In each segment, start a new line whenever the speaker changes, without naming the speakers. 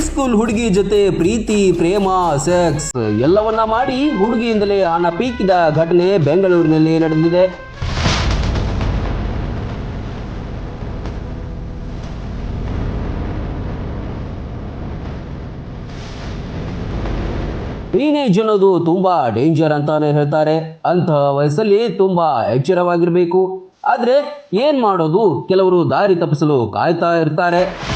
High school ಹುಡುಗಿ ಜೊತೆ ಪ್ರೀತಿ, ಪ್ರೇಮ sex ಎಲ್ಲವನ್ನ ಮಾಡಿ ಹುಡುಗಿಯಿಂದಲೇ ಹಣ ಪೀಕಿದ ಘಟನೆ ಬೆಂಗಳೂರಿನಲ್ಲಿ ನಡೆದಿದೆ. ಟೀನೇಜ್ ಅನ್ನೋದು ತುಂಬಾ ಡೇಂಜರ್ ಅಂತಾನೆ ಹೇಳ್ತಾರೆ. ಅಂತಹ ವಯಸ್ಸಲ್ಲಿ ತುಂಬಾ ಎಚ್ಚರವಾಗಿರಬೇಕು. ಆದ್ರೆ ಏನ್ ಮಾಡೋದು? ಕೆಲವರು ದಾರಿ ತಪ್ಪಿಸಲು ಕಾಯ್ತಾ ಇರ್ತಾರೆ.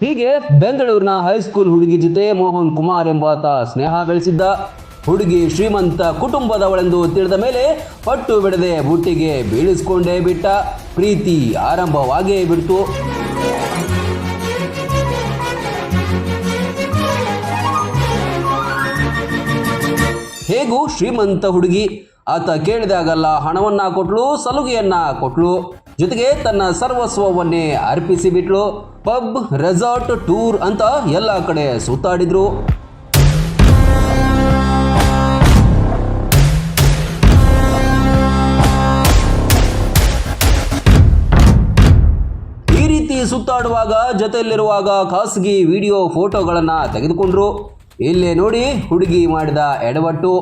ಹೀಗೆ ಬೆಂಗಳೂರಿನ ಹೈಸ್ಕೂಲ್ ಹುಡುಗಿ ಜೊತೆ ಮೋಹನ್ ಕುಮಾರ್ ಎಂಬಾತ ಸ್ನೇಹ ಗಳಿಸಿದ್ದ ಹುಡುಗಿ ಶ್ರೀಮಂತ ಕುಟುಂಬದವಳೆಂದು ತಿಳಿದ ಮೇಲೆ ಪಟ್ಟು ಬಿಡದೆ ಬುಟ್ಟಿಗೆ ಬೀಳಿಸಿಕೊಂಡೇ ಬಿಟ್ಟ ಪ್ರೀತಿ ಆರಂಭವಾಗೇ ಬಿಡ್ತು. ಹೇಗೂ ಶ್ರೀಮಂತ ಹುಡುಗಿ, ಆತ ಕೇಳಿದಾಗಲ್ಲ ಹಣವನ್ನ ಕೊಟ್ಲು, ಸಲುಗೆಯನ್ನ ಕೊಟ್ಲು. ಜೊತೆಗೆ ತನ್ನ ಸರ್ವಸ್ವವನ್ನೇ ಅರ್ಪಿಸಿ ಬಿಟ್ಲು ಪಬ್, ರೆಸಾರ್ಟ್, ಟೂರ್ ಅಂತ ಎಲ್ಲ ಕಡೆ ಸುತ್ತಾಡಿದ್ರು. ಈ ರೀತಿ ಸುತ್ತಾಡುವಾಗ ಜೊತೆಯಲ್ಲಿರುವಾಗ ಖಾಸಗಿ ವಿಡಿಯೋ ಫೋಟೋಗಳನ್ನ ತೆಗೆದುಕೊಂಡ್ರು. ಇಲ್ಲೇ ನೋಡಿ ಹುಡುಗಿ ಮಾಡಿದ ಎಡವಟ್ಟು.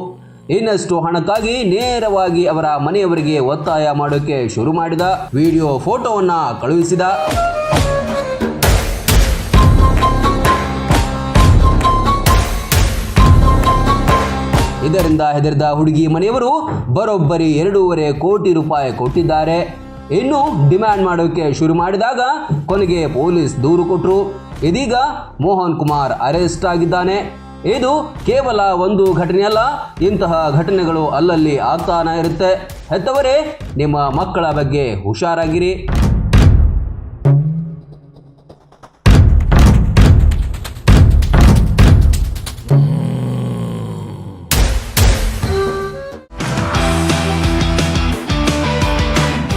ಇನ್ನಷ್ಟು ಹಣಕ್ಕಾಗಿ ನೇರವಾಗಿ ಅವರ ಮನೆಯವರಿಗೆ ಒತ್ತಾಯ ಮಾಡೋಕೆ ಶುರು ಮಾಡಿದ, ವಿಡಿಯೋ ಫೋಟೋವನ್ನ ಕಳುಹಿಸಿದ. ಇದರಿಂದ ಹೆದರಿದ ಹುಡುಗಿ ಮನೆಯವರು ಬರೋಬ್ಬರಿ ಎರಡೂವರೆ ಕೋಟಿ ರೂಪಾಯಿ ಕೊಟ್ಟಿದ್ದಾರೆ. ಇನ್ನು ಡಿಮ್ಯಾಂಡ್ ಮಾಡೋಕೆ ಶುರು ಮಾಡಿದಾಗ ಕೊನೆಗೆ ಪೊಲೀಸ್ ದೂರು ಕೊಟ್ಟರು ಇದೀಗ ಮೋಹನ್ ಕುಮಾರ್ ಅರೆಸ್ಟ್ ಆಗಿದ್ದಾನೆ. ಇದು ಕೇವಲ ಒಂದು ಘಟನೆಯಲ್ಲ ಇಂತಹ ಘಟನೆಗಳು ಅಲ್ಲಲ್ಲಿ ಆಗ್ತಾನೆ ಇರುತ್ತೆ. ಹೆತ್ತವರೇ ನಿಮ್ಮ ಮಕ್ಕಳ ಬಗ್ಗೆ ಹುಷಾರಾಗಿರಿ.